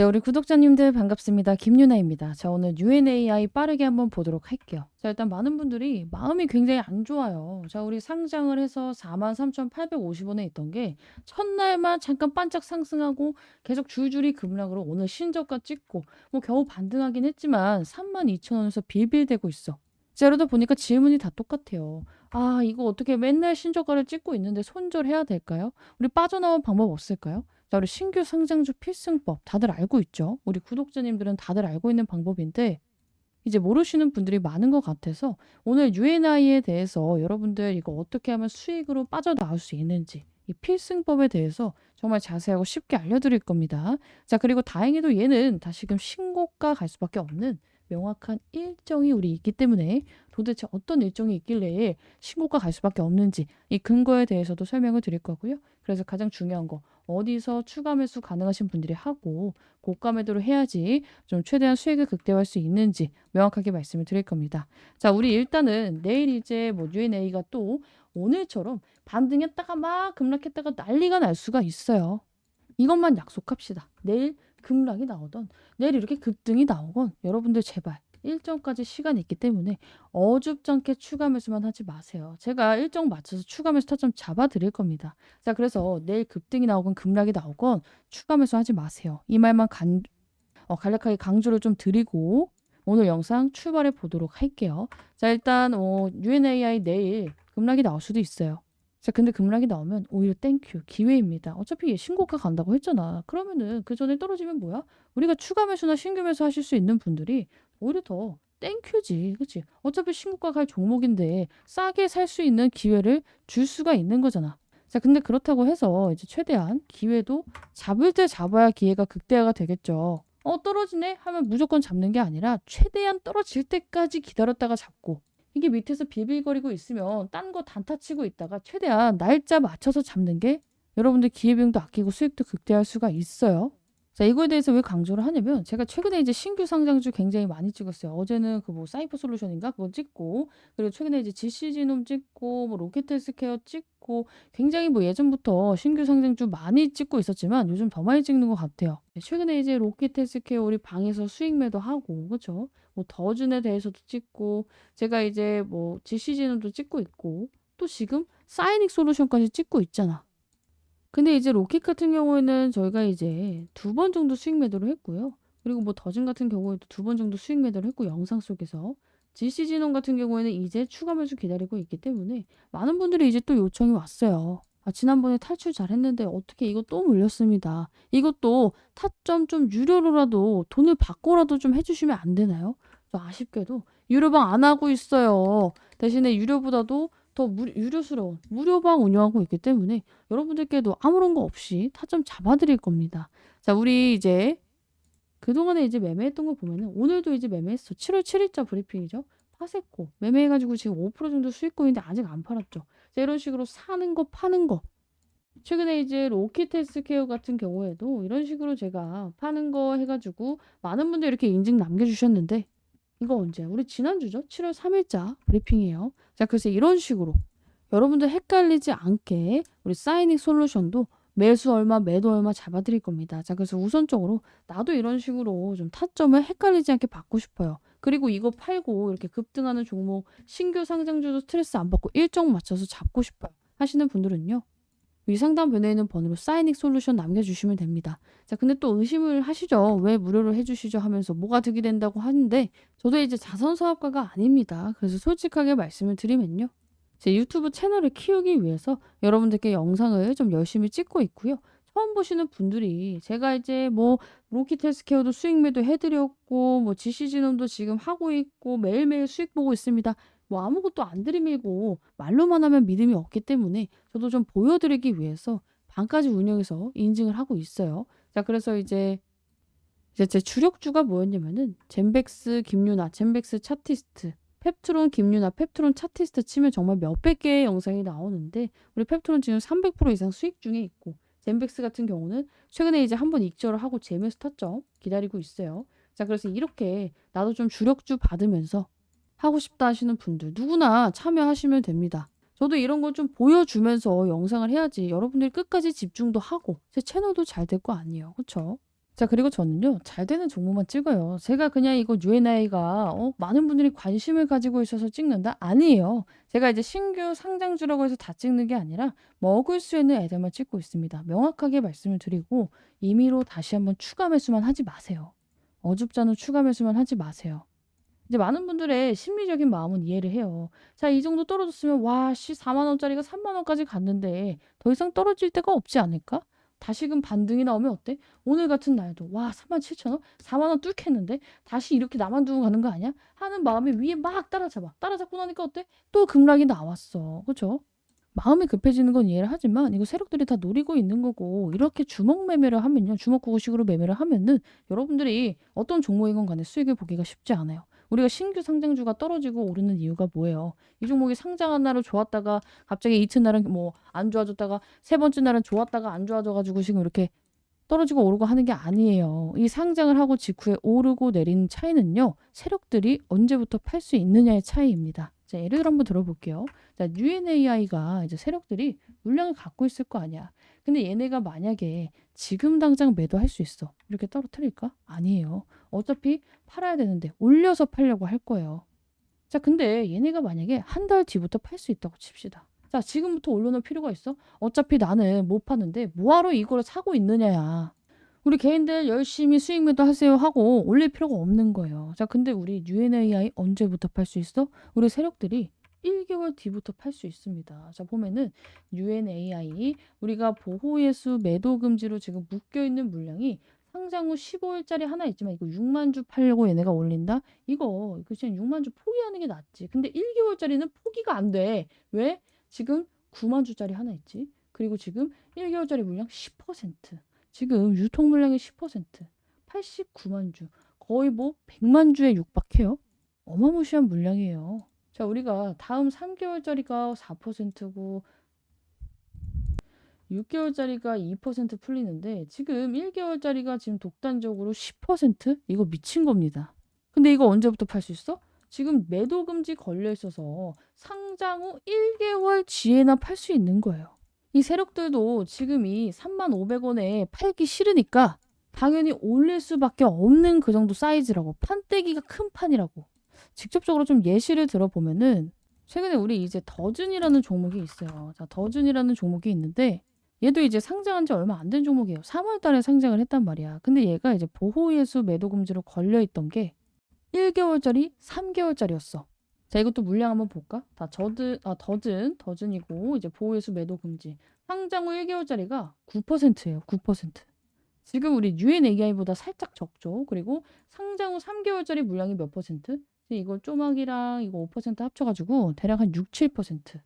네, 우리 구독자님들 반갑습니다. 김유나입니다. 자, 오늘 UNAI 빠르게 한번 보도록 할게요. 자, 일단 많은 분들이 마음이 굉장히 안 좋아요. 자, 우리 상장을 해서 43,850원에 있던 게 첫날만 잠깐 반짝 상승하고 계속 줄줄이 급락으로 오늘 신저가 찍고 뭐 겨우 반등하긴 했지만 32,000원에서 빌빌대고 있어. 자, 이러다 보니까 질문이 다 똑같아요. 아, 이거 어떻게 맨날 신저가를 찍고 있는데 손절해야 될까요? 우리 빠져나올 방법 없을까요? 자, 우리 신규 상장주 필승법 다들 알고 있죠? 우리 구독자님들은 다들 알고 있는 방법인데 이제 모르시는 분들이 많은 것 같아서 오늘 UNI에 대해서 여러분들 이거 어떻게 하면 수익으로 빠져나올 수 있는지 이 필승법에 대해서 정말 자세하고 쉽게 알려드릴 겁니다. 자, 그리고 다행히도 얘는 다시금 신고가 갈 수밖에 없는 명확한 일정이 우리 있기 때문에 도대체 어떤 일정이 있길래 신고가 갈 수밖에 없는지 이 근거에 대해서도 설명을 드릴 거고요. 그래서 가장 중요한 거 어디서 추가 매수 가능하신 분들이 하고 고가 매도를 해야지 좀 최대한 수익을 극대화할 수 있는지 명확하게 말씀을 드릴 겁니다. 자, 우리 일단은 내일 이제 뭐 UNA가 또 오늘처럼 반등했다가 막 급락했다가 난리가 날 수가 있어요. 이것만 약속합시다. 내일 급락이 나오던 내일 이렇게 급등이 나오건 여러분들 제발 일정까지 시간이 있기 때문에 어줍잖게 추가 매수만 하지 마세요. 제가 일정 맞춰서 추가 매수 타점 잡아 드릴 겁니다. 자, 그래서 내일 급등이 나오건 급락이 나오건 추가 매수 하지 마세요. 이 말만 간, 어, 간략하게 강조를 좀 드리고 오늘 영상 출발해 보도록 할게요. 자, 일단 어, UNAI 내일 급락이 나올 수도 있어요. 자, 근데 급락이 나오면 오히려 땡큐 기회입니다. 어차피 얘 신고가 간다고 했잖아. 그러면은 그 전에 떨어지면 뭐야? 우리가 추가 매수나 신규 매수 하실 수 있는 분들이 오히려 더 땡큐지. 그치? 어차피 신고가 갈 종목인데 싸게 살 수 있는 기회를 줄 수가 있는 거잖아. 자, 근데 그렇다고 해서 이제 최대한 기회도 잡을 때 잡아야 기회가 극대화가 되겠죠. 어, 떨어지네? 하면 무조건 잡는 게 아니라 최대한 떨어질 때까지 기다렸다가 잡고 이게 밑에서 비빌거리고 있으면 딴 거 단타 치고 있다가 최대한 날짜 맞춰서 잡는 게 여러분들 기회비용도 아끼고 수익도 극대화할 수가 있어요. 자, 이거에 대해서 왜 강조를 하냐면 제가 최근에 이제 신규 상장주 굉장히 많이 찍었어요. 어제는 그 뭐 사이퍼 솔루션인가 그거 찍고 그리고 최근에 이제 GC지놈 찍고 뭐 로켓헬스케어 찍고 굉장히 뭐 예전부터 신규 상장주 많이 찍고 있었지만 요즘 더 많이 찍는 것 같아요. 네, 최근에 이제 로켓헬스케어 우리 방에서 수익 매도하고 그렇죠? 뭐 더준에 대해서도 찍고 제가 이제 뭐 GC지놈도 찍고 있고 또 지금 사이닉 솔루션까지 찍고 있잖아. 근데 이제 로켓 같은 경우에는 저희가 이제 두번 정도 수익 매도를 했고요. 그리고 뭐 더진 같은 경우에도 두번 정도 수익 매도를 했고 영상 속에서 GC진원 같은 경우에는 이제 추가 매수 기다리고 있기 때문에 많은 분들이 이제 또 요청이 왔어요. 아, 지난번에 탈출 잘했는데 어떻게 이거 또 물렸습니다. 이것도 타점 좀 유료로라도 돈을 받고라도 좀 해 주시면 안 되나요? 저 아쉽게도 유료방 안 하고 있어요. 대신에 유료보다도 더 무, 유료스러운 무료방 운영하고 있기 때문에 여러분들께도 아무런 거 없이 타점 잡아드릴 겁니다. 자, 우리 이제 그동안에 이제 매매했던 거 보면은 오늘도 이제 매매했어. 7월 7일자 브리핑이죠. 파세코 매매해가지고 지금 5% 정도 수익권인데 아직 안 팔았죠. 자, 이런 식으로 사는 거 파는 거 최근에 이제 로키테스케어 같은 경우에도 이런 식으로 제가 파는 거 해가지고 많은 분들 이렇게 인증 남겨주셨는데 이거 언제? 우리 지난주죠? 7월 3일자 브리핑이에요. 자, 그래서 이런 식으로 여러분들 헷갈리지 않게 우리 사이닉 솔루션도 매수 얼마, 매도 얼마 잡아드릴 겁니다. 자, 그래서 우선적으로 나도 이런 식으로 좀 타점을 헷갈리지 않게 받고 싶어요. 그리고 이거 팔고 이렇게 급등하는 종목 신규 상장주도 스트레스 안 받고 일정 맞춰서 잡고 싶어요. 하시는 분들은요. 위 상단 변에 있는 번호로 사이닉 솔루션 남겨주시면 됩니다. 자, 근데 또 의심을 하시죠. 왜 무료로 해주시죠 하면서 뭐가 득이 된다고 하는데 저도 이제 자선 사업가가 아닙니다. 그래서 솔직하게 말씀을 드리면요. 제 유튜브 채널을 키우기 위해서 여러분들께 영상을 좀 열심히 찍고 있고요. 처음 보시는 분들이 제가 이제 뭐 로키텔스케어도 수익 매도 해드렸고 뭐 GC진원도 지금 하고 있고 매일매일 수익 보고 있습니다. 뭐 아무것도 안 들이밀고 말로만 하면 믿음이 없기 때문에 저도 좀 보여드리기 위해서 방까지 운영해서 인증을 하고 있어요. 자, 그래서 이제 이제 제 주력주가 뭐였냐면은 젠백스 김유나, 젠백스 차티스트, 펩트론 김유나, 펩트론 차티스트 치면 정말 몇백 개의 영상이 나오는데 우리 펩트론 지금 300% 이상 수익 중에 있고 젠백스 같은 경우는 최근에 이제 한번 익절을 하고 재매수 탔죠. 기다리고 있어요. 자, 그래서 이렇게 나도 좀 주력주 받으면서 하고 싶다 하시는 분들 누구나 참여하시면 됩니다. 저도 이런 걸 좀 보여주면서 영상을 해야지 여러분들이 끝까지 집중도 하고 제 채널도 잘 될 거 아니에요. 그렇죠? 자 그리고 저는요. 잘 되는 종목만 찍어요. 제가 그냥 이거 UNI가 어 많은 분들이 관심을 가지고 있어서 찍는다? 아니에요. 제가 이제 신규 상장주라고 해서 다 찍는 게 아니라 먹을 수 있는 애들만 찍고 있습니다. 명확하게 말씀을 드리고 임의로 다시 한번 추가 매수만 하지 마세요. 어줍잖은 추가 매수만 하지 마세요. 이제 많은 분들의 심리적인 마음은 이해를 해요. 자, 이 정도 떨어졌으면 와, 씨 4만 원짜리가 3만 원까지 갔는데 더 이상 떨어질 데가 없지 않을까? 다시금 반등이 나오면 어때? 오늘 같은 날도 와 37,000원? 4만 원 뚫겠는데? 다시 이렇게 나만 두고 가는 거 아니야? 하는 마음에 위에 막 따라잡아. 따라잡고 나니까 어때? 또 급락이 나왔어. 그죠? 마음이 급해지는 건 이해를 하지만 이거 세력들이 다 노리고 있는 거고 이렇게 주먹 매매를 하면요. 주먹 구구식으로 매매를 하면은 여러분들이 어떤 종목이건 간에 수익을 보기가 쉽지 않아요. 우리가 신규 상장주가 떨어지고 오르는 이유가 뭐예요? 이 종목이 상장한 날은 좋았다가 갑자기 이튿날은 뭐 안 좋아졌다가 세 번째 날은 좋았다가 안 좋아져 가지고 지금 이렇게 떨어지고 오르고 하는 게 아니에요. 이 상장을 하고 직후에 오르고 내리는 차이는요. 세력들이 언제부터 팔 수 있느냐의 차이입니다. 자, 예를 들어 한번 들어볼게요. 자, UNAI가 이제 세력들이 물량을 갖고 있을 거 아니야. 근데 얘네가 만약에 지금 당장 매도할 수 있어. 이렇게 떨어뜨릴까? 아니에요. 어차피 팔아야 되는데 올려서 팔려고 할 거예요. 자, 근데 얘네가 만약에 한 달 뒤부터 팔 수 있다고 칩시다. 자, 지금부터 올려놓을 필요가 있어? 어차피 나는 못 파는데 뭐하러 이거를 사고 있느냐야. 우리 개인들 열심히 수익 매도 하세요 하고 올릴 필요가 없는 거예요. 자, 근데 우리 UNAI 언제부터 팔 수 있어? 우리 세력들이 1개월 뒤부터 팔 수 있습니다. 자, 보면은 UNAI 우리가 보호 예수 매도 금지로 지금 묶여 있는 물량이 상장 후 15일짜리 하나 있지만 이거 6만 주 팔려고 얘네가 올린다? 이거 이거 그냥 6만 주 포기하는 게 낫지. 근데 1개월짜리는 포기가 안 돼. 왜? 지금 9만 주짜리 하나 있지. 그리고 지금 1개월짜리 물량 10%. 지금 유통 물량의 10%. 89만 주. 거의 뭐 100만 주에 육박해요. 어마무시한 물량이에요. 자, 우리가 다음 3개월짜리가 4%고 6개월짜리가 2% 풀리는데 지금 1개월짜리가 지금 독단적으로 10%? 이거 미친 겁니다. 근데 이거 언제부터 팔 수 있어? 지금 매도 금지 걸려 있어서 상장 후 1개월 뒤에나 팔 수 있는 거예요. 이 세력들도 지금 이 3500원에 팔기 싫으니까 당연히 올릴 수밖에 없는 그 정도 사이즈라고 판때기가 큰 판이라고 직접적으로 좀 예시를 들어보면은 최근에 우리 이제 더준이라는 종목이 있어요. 자, 더준이라는 종목이 있는데 얘도 이제 상장한 지 얼마 안 된 종목이에요. 3월 달에 상장을 했단 말이야. 근데 얘가 이제 보호예수 매도 금지로 걸려 있던 게 1개월짜리, 3개월짜리였어. 자, 이것도 물량 한번 볼까? 다 저드, 아, 더즌, 더즌이고, 이제 보호예수 매도 금지. 상장 후 1개월짜리가 9%예요, 9%. 지금 우리 UNAI보다 살짝 적죠. 그리고 상장 후 3개월짜리 물량이 몇 퍼센트? 이거 쪼막이랑 이거 5% 합쳐가지고 대략 한 6, 7%.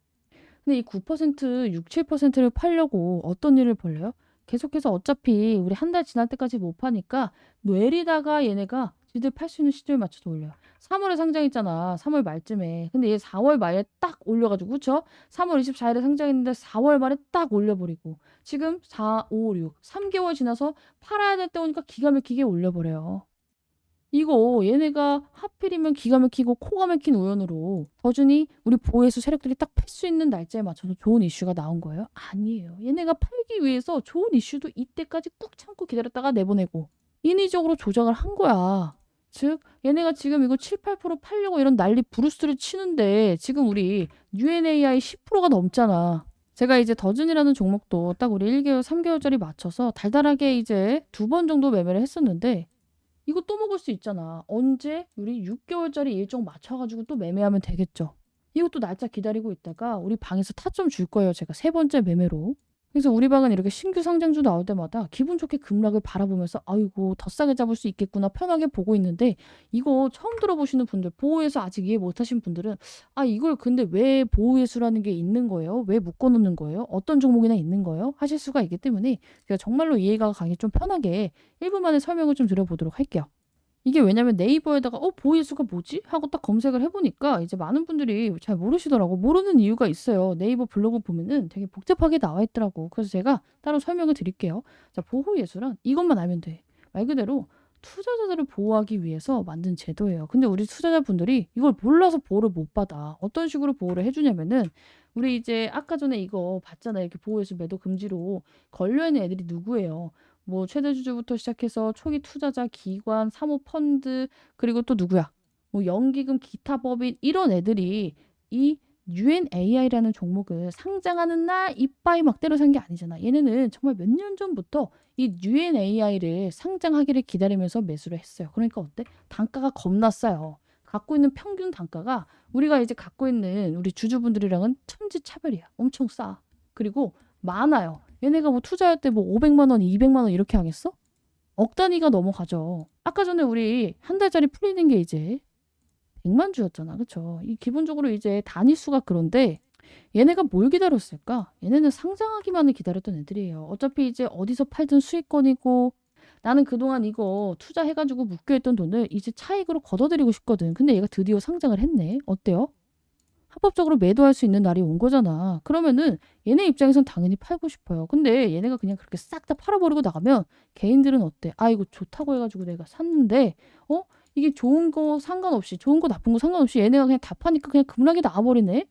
근데 이 9%, 6, 7%를 팔려고 어떤 일을 벌려요? 계속해서 어차피 우리 한 달 지날 때까지 못 파니까 뇌리다가 얘네가 지들 팔 수 있는 시점에 맞춰서 올려요. 3월에 상장했잖아. 3월 말쯤에. 근데 얘 4월 말에 딱 올려가지고 그쵸? 3월 24일에 상장했는데 4월 말에 딱 올려버리고 지금 4, 5, 6, 3개월 지나서 팔아야 될 때 오니까 기가 막히게 올려버려요. 이거 얘네가 하필이면 기가 막히고 코가 막힌 우연으로 더준이 우리 보호해수 세력들이 딱 팔 수 있는 날짜에 맞춰서 좋은 이슈가 나온 거예요? 아니에요. 얘네가 팔기 위해서 좋은 이슈도 이때까지 꾹 참고 기다렸다가 내보내고 인위적으로 조작을 한 거야. 즉 얘네가 지금 이거 7, 8% 팔려고 이런 난리 브루스를 치는데 지금 우리 UNAI 10%가 넘잖아. 제가 이제 더준이라는 종목도 딱 우리 1개월, 3개월짜리 맞춰서 달달하게 이제 두 번 정도 매매를 했었는데 이거 또 먹을 수 있잖아. 언제? 우리 6개월짜리 일정 맞춰가지고 또 매매하면 되겠죠. 이것도 날짜 기다리고 있다가 우리 방에서 타점 줄 거예요. 제가 세 번째 매매로. 그래서 우리 방은 이렇게 신규 상장주 나올 때마다 기분 좋게 급락을 바라보면서 아이고 더 싸게 잡을 수 있겠구나 편하게 보고 있는데 이거 처음 들어보시는 분들 보호예수 아직 이해 못하신 분들은 아 이걸 근데 왜 보호예수라는 게 있는 거예요? 왜 묶어놓는 거예요? 어떤 종목이나 있는 거예요? 하실 수가 있기 때문에 제가 정말로 이해가 가기 좀 편하게 1분 만에 설명을 좀 드려보도록 할게요. 이게 왜냐면 네이버에다가 어 보이수가 뭐지? 하고 딱 검색을 해보니까 이제 많은 분들이 잘 모르시더라고. 모르는 이유가 있어요. 네이버 블로그 보면은 되게 복잡하게 나와 있더라고. 그래서 제가 따로 설명을 드릴게요. 자, 보호 예술은 이것만 알면 돼. 말 그대로 투자자들을 보호하기 위해서 만든 제도예요. 근데 우리 투자자분들이 이걸 몰라서 보호를 못 받아. 어떤 식으로 보호를 해주냐면은 우리 이제 아까 전에 이거 봤잖아요. 이렇게 보호 예술 매도 금지로 걸려있는 애들이 누구예요? 뭐 최대 주주부터 시작해서 초기 투자자, 기관, 사모 펀드 그리고 또 누구야? 뭐 연기금, 기타 법인 이런 애들이 이 UNAI라는 종목을 상장하는 날 이빠이 막 때려 산게 아니잖아. 얘네는 정말 몇 년 전부터 이 UNAI를 상장하기를 기다리면서 매수를 했어요. 그러니까 어때? 단가가 겁나 싸요. 갖고 있는 평균 단가가 우리가 이제 갖고 있는 우리 주주분들이랑은 천지 차별이야. 엄청 싸. 그리고 많아요. 얘네가 뭐 투자할 때 뭐 500만 원, 200만 원 이렇게 하겠어? 억 단위가 넘어가죠. 아까 전에 우리 한 달짜리 풀리는 게 이제 100만 주였잖아. 그쵸? 이 기본적으로 이제 단위 수가 그런데 얘네가 뭘 기다렸을까? 얘네는 상장하기만을 기다렸던 애들이에요. 어차피 이제 어디서 팔든 수익권이고 나는 그동안 이거 투자해가지고 묶여있던 돈을 이제 차익으로 걷어들이고 싶거든. 근데 얘가 드디어 상장을 했네. 어때요? 합법적으로 매도할 수 있는 날이 온 거잖아. 그러면은 얘네 입장에선 당연히 팔고 싶어요. 근데 얘네가 그냥 그렇게 싹 다 팔아버리고 나가면 개인들은 어때? 아 이거 좋다고 해가지고 내가 샀는데 어 이게 좋은 거 상관없이 좋은 거 나쁜 거 상관없이 얘네가 그냥 다 파니까 그냥 급락이 나와버리네.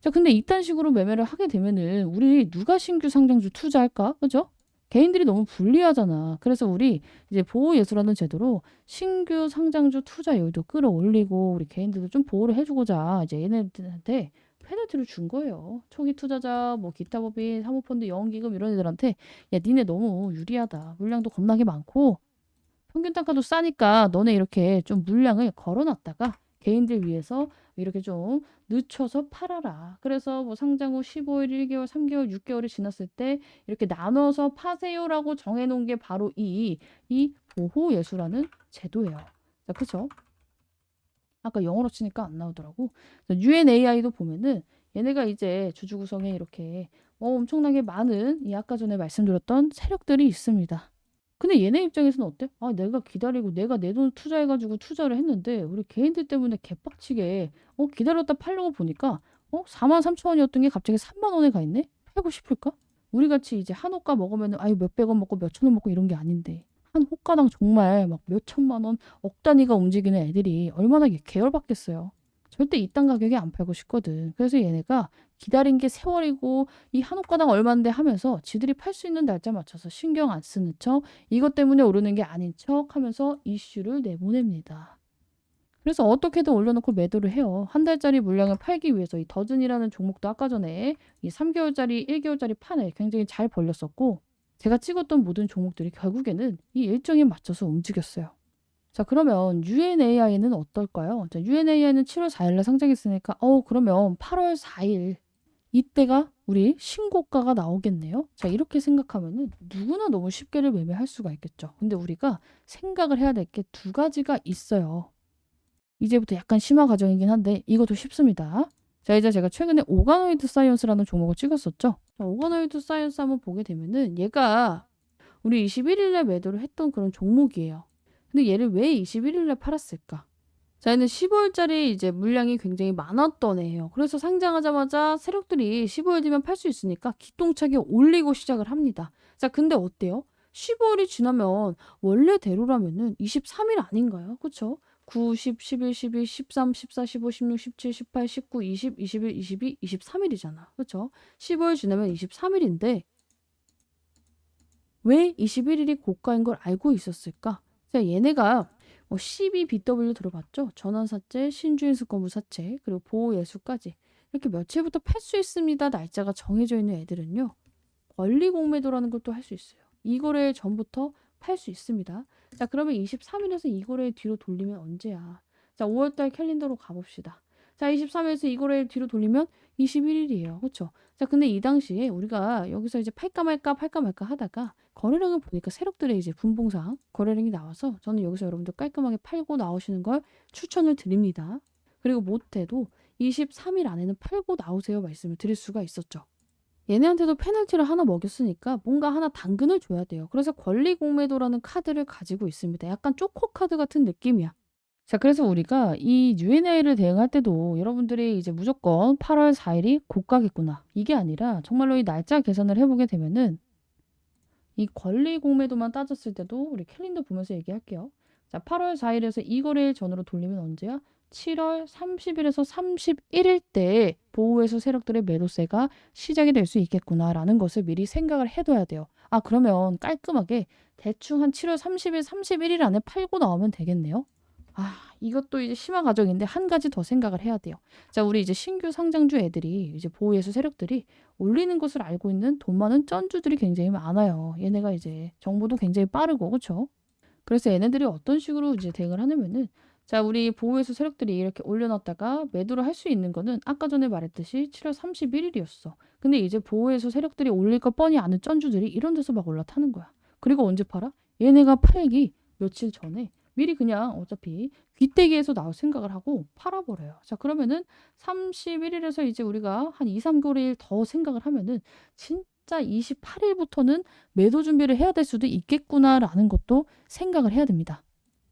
자 근데 이딴 식으로 매매를 하게 되면은 우리 누가 신규 상장주 투자할까? 그죠? 개인들이 너무 불리하잖아. 그래서 우리 이제 보호예수라는 제도로 신규 상장주 투자 여유도 끌어올리고 우리 개인들도 좀 보호를 해주고자 이제 얘네들한테 페널티를 준 거예요. 초기 투자자, 뭐 기타 법인, 사모펀드, 영기금 이런 애들한테 야 니네 너무 유리하다. 물량도 겁나게 많고 평균 단가도 싸니까 너네 이렇게 좀 물량을 걸어놨다가 개인들 위해서 이렇게 좀 늦춰서 팔아라. 그래서 뭐 상장 후 15일, 1개월, 3개월, 6개월이 지났을 때 이렇게 나눠서 파세요라고 정해놓은 게 바로 이, 이 보호예수라는 제도예요. 자, 그쵸? 아까 영어로 치니까 안 나오더라고. UNAI도 보면은 얘네가 이제 주주 구성에 이렇게 어, 엄청나게 많은 이 아까 전에 말씀드렸던 세력들이 있습니다. 근데 얘네 입장에서는 어때? 아, 내가 기다리고 내가 내 돈을 투자해가지고 투자를 했는데 우리 개인들 때문에 개빡치게 어, 기다렸다 팔려고 보니까 어, 4만 3천 원이었던 게 갑자기 3만 원에 가 있네? 팔고 싶을까? 우리 같이 이제 한 호가 먹으면은 아유 몇백 원 먹고 몇천 원 먹고 이런 게 아닌데 한 호가당 정말 막 몇천만 원, 억 단위가 움직이는 애들이 얼마나 계열받겠어요. 절대 이딴 가격에 안 팔고 싶거든. 그래서 얘네가 기다린 게 세월이고 이한 호가당 얼마인데 하면서 지들이 팔 수 있는 날짜 맞춰서 신경 안 쓰는 척 이것 때문에 오르는 게 아닌 척 하면서 이슈를 내보냅니다. 그래서 어떻게든 올려놓고 매도를 해요. 한 달짜리 물량을 팔기 위해서 이 더즌이라는 종목도 아까 전에 이 3개월짜리, 1개월짜리 판을 굉장히 잘 벌렸었고 제가 찍었던 모든 종목들이 결국에는 이 일정에 맞춰서 움직였어요. 자, 그러면 UNAI는 어떨까요? 자, UNAI는 7월 4일에 상장했으니까, 어, 그러면 8월 4일 이때가 우리 신고가가 나오겠네요. 자, 이렇게 생각하면은 누구나 너무 쉽게를 매매할 수가 있겠죠. 근데 우리가 생각을 해야 될 게 두 가지가 있어요. 이제부터 약간 심화 과정이긴 한데 이것도 쉽습니다. 자, 이제 제가 최근에 오가노이드 사이언스라는 종목을 찍었었죠. 자, 오가노이드 사이언스 한번 보게 되면은 얘가 우리 21일에 매도를 했던 그런 종목이에요. 근데 얘를 왜 21일에 팔았을까? 자, 얘는 15일짜리 이제 물량이 굉장히 많았던 애예요. 그래서 상장하자마자 세력들이 15일 뒤면 팔 수 있으니까 기똥차게 올리고 시작을 합니다. 자, 근데 어때요? 15일이 지나면 원래대로라면은 23일 아닌가요? 그쵸? 9, 10, 11, 12, 13, 14, 15, 16, 17, 18, 19, 20, 21, 22, 23일이잖아. 그쵸? 15일 지나면 23일인데 왜 21일이 고가인 걸 알고 있었을까? 자, 얘네가 뭐 12BW 들어봤죠? 전환사채, 신주인수권부 사채, 그리고 보호예수까지 이렇게 며칠부터 팔 수 있습니다. 날짜가 정해져 있는 애들은요. 권리 공매도라는 것도 할 수 있어요. 이 거래 전부터 팔 수 있습니다. 자, 그러면 23일에서 이 거래 뒤로 돌리면 언제야? 자, 5월달 캘린더로 가봅시다. 자, 23일에서 이 거래 뒤로 돌리면 21일이에요. 그렇죠? 자, 근데 이 당시에 우리가 여기서 이제 팔까 말까 팔까 말까 하다가 거래량을 보니까 세력들의 이제 분봉상 거래량이 나와서 저는 여기서 여러분들 깔끔하게 팔고 나오시는 걸 추천을 드립니다. 그리고 못해도 23일 안에는 팔고 나오세요 말씀을 드릴 수가 있었죠. 얘네한테도 페널티를 하나 먹였으니까 뭔가 하나 당근을 줘야 돼요. 그래서 권리 공매도라는 카드를 가지고 있습니다. 약간 쪼코 카드 같은 느낌이야. 자, 그래서 우리가 이 UNA를 대응할 때도 여러분들이 이제 무조건 8월 4 일이 고가겠구나. 이게 아니라 정말로 이 날짜 계산을 해 보게 되면은 이 권리 공매도만 따졌을 때도 우리 캘린더 보면서 얘기할게요. 자, 8월 4일에서 이 거래일 전으로 돌리면 언제야? 7월 30일에서 31일 때 보호해수 세력들의 매도세가 시작이 될 수 있겠구나라는 것을 미리 생각을 해둬야 돼요. 아 그러면 깔끔하게 대충 한 7월 30일, 31일 안에 팔고 나오면 되겠네요. 아 이것도 이제 심화 과정인데 한 가지 더 생각을 해야 돼요. 자 우리 이제 신규 상장주 애들이 이제 보호예수 세력들이 올리는 것을 알고 있는 돈 많은 쩐주들이 굉장히 많아요. 얘네가 이제 정보도 굉장히 빠르고 그렇죠? 그래서 얘네들이 어떤 식으로 이제 대응을 하냐면은 자 우리 보호예수 세력들이 이렇게 올려놨다가 매도를 할 수 있는 거는 아까 전에 말했듯이 7월 31일이었어. 근데 이제 보호예수 세력들이 올릴 거 뻔히 아는 쩐주들이 이런 데서 막 올라타는 거야. 그리고 언제 팔아? 얘네가 팔기 며칠 전에 미리 그냥 어차피 귀때기에서 나올 생각을 하고 팔아버려요. 자 그러면은 31일에서 이제 우리가 한 2, 3개월 더 생각을 하면은 진짜 28일부터는 매도 준비를 해야 될 수도 있겠구나라는 것도 생각을 해야 됩니다.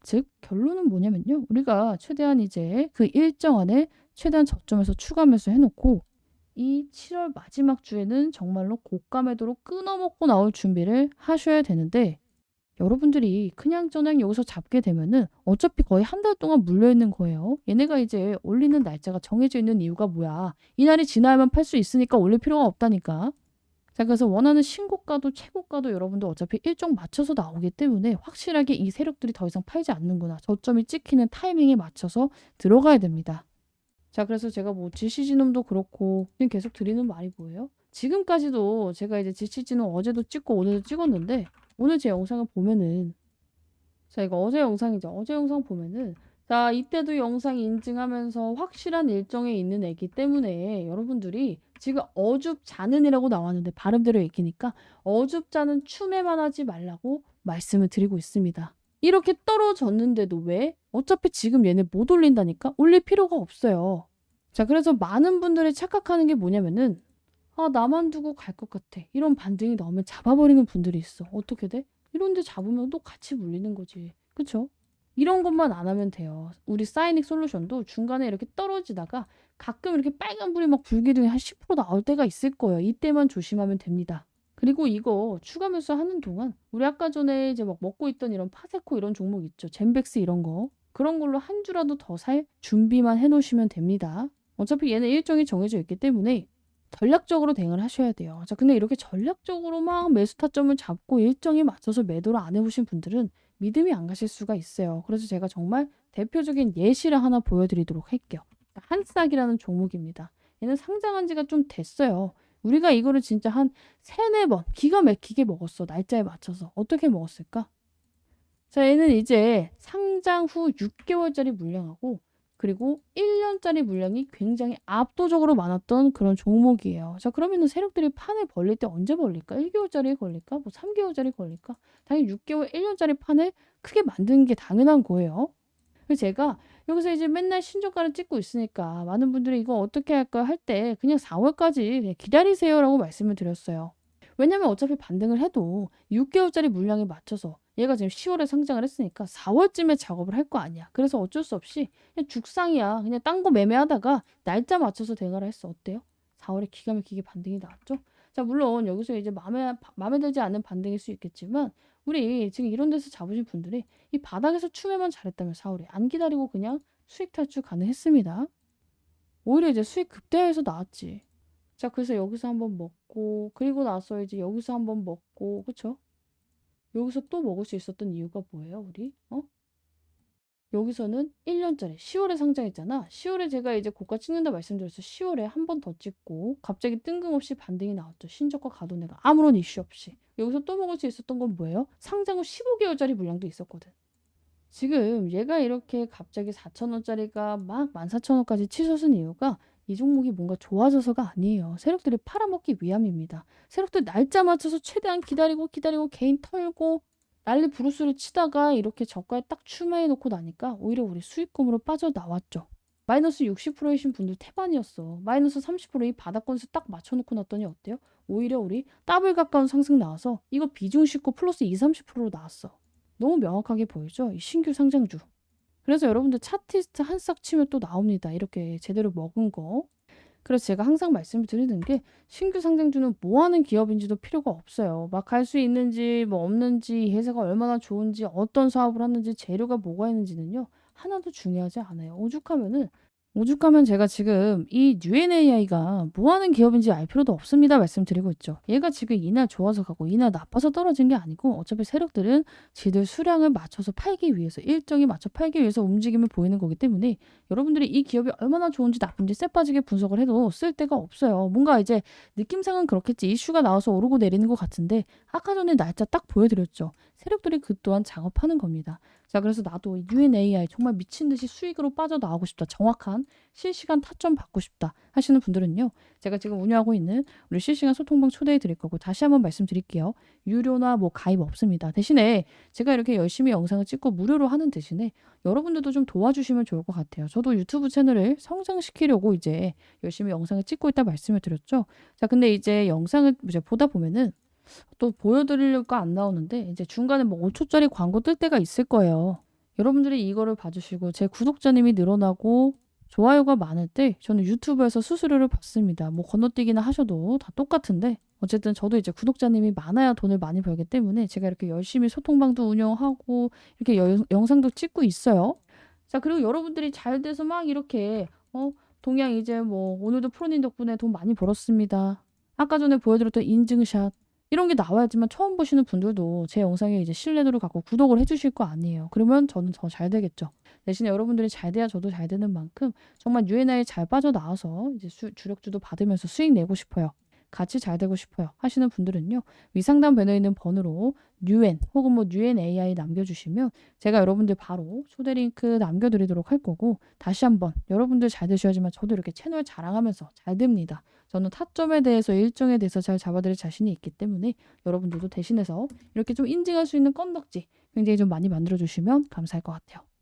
즉 결론은 뭐냐면요. 우리가 최대한 이제 그 일정 안에 최대한 저점에서 추가 매수 해놓고 이 7월 마지막 주에는 정말로 고가 매도로 끊어먹고 나올 준비를 하셔야 되는데 여러분들이 그냥 저냥 여기서 잡게 되면은 어차피 거의 한 달 동안 물려 있는 거예요. 얘네가 이제 올리는 날짜가 정해져 있는 이유가 뭐야? 이날이 지나야만 팔수 있으니까 올릴 필요가 없다니까. 자, 그래서 원하는 신고가도 최고가도 여러분들 어차피 일정 맞춰서 나오기 때문에 확실하게 이 세력들이 더 이상 팔지 않는구나. 저점이 찍히는 타이밍에 맞춰서 들어가야 됩니다. 자, 그래서 제가 뭐 지시진음도 그렇고 지금 계속 드리는 말이 뭐예요? 지금까지도 제가 이제 지시진음 어제도 찍고 오늘도 찍었는데 오늘 제 영상을 보면은 자 이거 어제 영상이죠. 어제 영상 보면은 자 이때도 영상 인증하면서 확실한 일정에 있는 애기 때문에 여러분들이 지금 어줍자는이라고 나왔는데 발음대로 읽히니까 어줍자는 추매만 하지 말라고 말씀을 드리고 있습니다. 이렇게 떨어졌는데도 왜? 어차피 지금 얘네 못 올린다니까 올릴 필요가 없어요. 자 그래서 많은 분들이 착각하는 게 뭐냐면은 아 나만 두고 갈 것 같아. 이런 반등이 나오면 잡아버리는 분들이 있어. 어떻게 돼? 이런 데 잡으면 또 같이 물리는 거지. 그쵸? 이런 것만 안 하면 돼요. 우리 사이닉 솔루션도 중간에 이렇게 떨어지다가 가끔 이렇게 빨간불이 막 불기둥이 한 10% 나올 때가 있을 거예요. 이때만 조심하면 됩니다. 그리고 이거 추가 매수 하는 동안 우리 아까 전에 이제 막 먹고 있던 이런 파세코 이런 종목 있죠? 젠백스 이런 거. 그런 걸로 한 주라도 더 살 준비만 해 놓으시면 됩니다. 어차피 얘는 일정이 정해져 있기 때문에 전략적으로 대응을 하셔야 돼요. 자, 근데 이렇게 전략적으로 막 매수 타점을 잡고 일정에 맞춰서 매도를 안 해보신 분들은 믿음이 안 가실 수가 있어요. 그래서 제가 정말 대표적인 예시를 하나 보여드리도록 할게요. 한싹이라는 종목입니다. 얘는 상장한 지가 좀 됐어요. 우리가 이거를 진짜 한 세네 번 기가 막히게 먹었어. 날짜에 맞춰서. 어떻게 먹었을까? 자, 얘는 이제 상장 후 6개월짜리 물량하고 그리고 1년짜리 물량이 굉장히 압도적으로 많았던 그런 종목이에요. 자, 그러면은 세력들이 판을 벌릴 때 언제 벌릴까? 1개월짜리 걸릴까? 뭐 3개월짜리 걸릴까? 당연히 6개월, 1년짜리 판을 크게 만드는 게 당연한 거예요. 그래서 제가 여기서 이제 맨날 신저가를 찍고 있으니까 많은 분들이 이거 어떻게 할까 할 때 그냥 4월까지 그냥 기다리세요라고 말씀을 드렸어요. 왜냐면 어차피 반등을 해도 6개월짜리 물량에 맞춰서 얘가 지금 10월에 상장을 했으니까 4월쯤에 작업을 할 거 아니야. 그래서 어쩔 수 없이 그냥 죽상이야. 그냥 딴 거 매매하다가 날짜 맞춰서 대응을 했어. 어때요? 4월에 기가 막히게 반등이 나왔죠? 자, 물론 여기서 이제 마음에, 마음에 들지 않는 반등일 수 있겠지만 우리 지금 이런 데서 잡으신 분들이 이 바닥에서 추매만 잘했다면 4월에 안 기다리고 그냥 수익 탈출 가능했습니다. 오히려 이제 수익 극대화해서 나왔지. 자, 그래서 여기서 한번 먹고 그리고 나서 이제 여기서 한번 먹고 그쵸? 여기서 또 먹을 수 있었던 이유가 뭐예요, 우리? 어? 여기서는 1년짜리 10월에 상장했잖아. 10월에 제가 이제 고가 찍는다 말씀드렸어. 10월에 한 번 더 찍고 갑자기 뜬금없이 반등이 나왔죠. 신저가 가도내가 아무런 이슈 없이. 여기서 또 먹을 수 있었던 건 뭐예요? 상장 후 15개월짜리 물량도 있었거든. 지금 얘가 이렇게 갑자기 4천원짜리가 막 14,000원까지 치솟은 이유가 이 종목이 뭔가 좋아져서가 아니에요. 세력들이 팔아먹기 위함입니다. 세력들 날짜 맞춰서 최대한 기다리고 기다리고 개인 털고 난리 부르스를 치다가 이렇게 저가에 딱 추마해 놓고 나니까 오히려 우리 수익금으로 빠져나왔죠. 마이너스 60%이신 분들 태반이었어. 마이너스 30%이 바닥권에서 딱 맞춰놓고 났더니 어때요? 오히려 우리 더블 가까운 상승 나와서 이거 비중 싣고 플러스 2, 30%로 나왔어. 너무 명확하게 보이죠? 이 신규 상장주. 그래서 여러분들 차티스트 한 싹 치면 또 나옵니다. 이렇게 제대로 먹은 거. 그래서 제가 항상 말씀을 드리는 게 신규 상장주는 뭐 하는 기업인지도 필요가 없어요. 막 갈 수 있는지 뭐 없는지 이 회사가 얼마나 좋은지 어떤 사업을 하는지 재료가 뭐가 있는지는요. 하나도 중요하지 않아요. 오죽하면은 오죽하면 제가 지금 이 UNAI가 뭐 하는 기업인지 알 필요도 없습니다 말씀드리고 있죠. 얘가 지금 이날 좋아서 가고 이날 나빠서 떨어진 게 아니고 어차피 세력들은 지들 수량을 맞춰서 팔기 위해서 일정에 맞춰 팔기 위해서 움직임을 보이는 거기 때문에 여러분들이 이 기업이 얼마나 좋은지 나쁜지 쎄빠지게 분석을 해도 쓸 데가 없어요. 뭔가 이제 느낌상은 그렇겠지. 이슈가 나와서 오르고 내리는 것 같은데 아까 전에 날짜 딱 보여드렸죠. 세력들이 그 또한 작업하는 겁니다. 자, 그래서 나도 UNAI 정말 미친 듯이 수익으로 빠져나오고 싶다. 정확한 실시간 타점 받고 싶다 하시는 분들은요. 제가 지금 운영하고 있는 우리 실시간 소통방 초대해 드릴 거고 다시 한번 말씀드릴게요. 유료나 뭐 가입 없습니다. 대신에 제가 이렇게 열심히 영상을 찍고 무료로 하는 대신에 여러분들도 좀 도와주시면 좋을 것 같아요. 저도 유튜브 채널을 성장시키려고 이제 열심히 영상을 찍고 있다 말씀을 드렸죠. 자, 근데 이제 영상을 이제 보다 보면은 또 보여드리려고 안 나오는데 이제 중간에 뭐 5초짜리 광고 뜰 때가 있을 거예요. 여러분들이 이거를 봐주시고 제 구독자님이 늘어나고 좋아요가 많을 때 저는 유튜브에서 수수료를 받습니다. 뭐 건너뛰기나 하셔도 다 똑같은데 어쨌든 저도 이제 구독자님이 많아야 돈을 많이 벌기 때문에 제가 이렇게 열심히 소통방도 운영하고 이렇게 여- 영상도 찍고 있어요. 자 그리고 여러분들이 잘 돼서 막 이렇게 어 동양 이제 뭐 오늘도 프로님 덕분에 돈 많이 벌었습니다. 아까 전에 보여드렸던 인증샷 이런 게 나와야지만 처음 보시는 분들도 제 영상에 이제 신뢰도를 갖고 구독을 해주실 거 아니에요. 그러면 저는 더 잘 되겠죠. 대신에 여러분들이 잘 돼야 저도 잘 되는 만큼 정말 UNI에 잘 빠져나와서 이제 수, 주력주도 받으면서 수익 내고 싶어요. 같이 잘 되고 싶어요. 하시는 분들은요. 위상단 배너에 있는 번호로 UN 혹은 뭐 UNAI 남겨주시면 제가 여러분들 바로 초대 링크 남겨드리도록 할 거고 다시 한번 여러분들 잘 되셔야지만 저도 이렇게 채널 자랑하면서 잘 됩니다. 저는 타점에 대해서 일정에 대해서 잘 잡아드릴 자신이 있기 때문에 여러분들도 대신해서 이렇게 좀 인증할 수 있는 건덕지 굉장히 좀 많이 만들어 주시면 감사할 것 같아요.